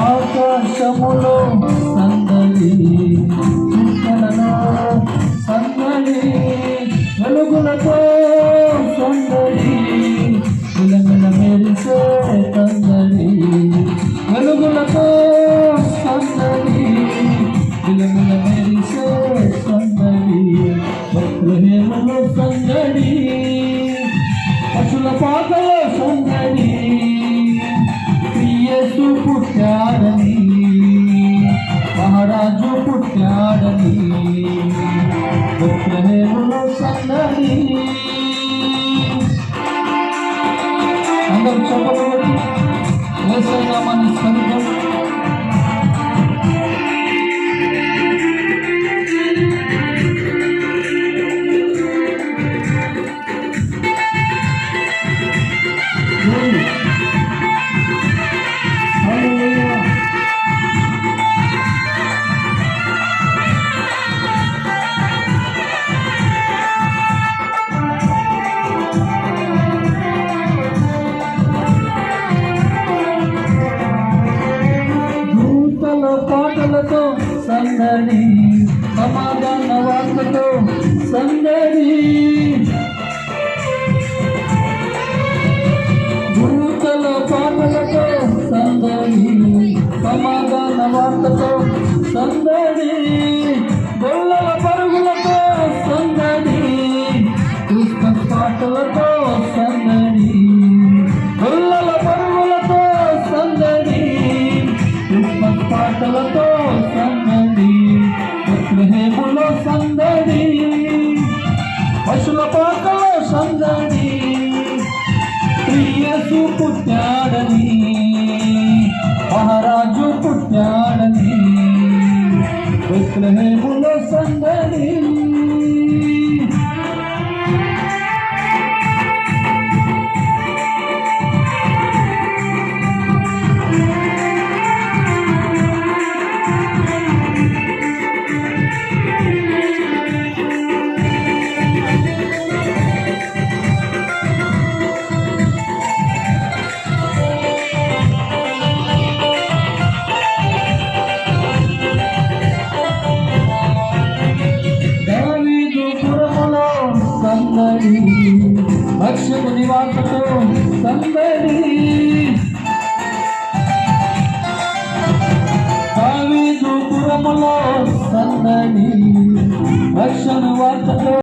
ఆకాశములో సందడి చుక్కలలో సందడి వెలుగులతో సందడి విలమిల మెరిసే సందడి వెలుగులతో సందడి విలమిల మెరిసే సందడి బెత్లెహేములో సందడి పశుల పాకలో సందడి అందరూ చెప్పబడి పాటలతో సందడి సమాధాన వార్తతో సందడి. దూతల పాటలతో సందడి సమాధాన వార్తతో సందడి. Bekle hey benim భక్ష్యము నివాసతో సందడి. దావీదు పురములో సందడి. భక్ష్య నివాసతో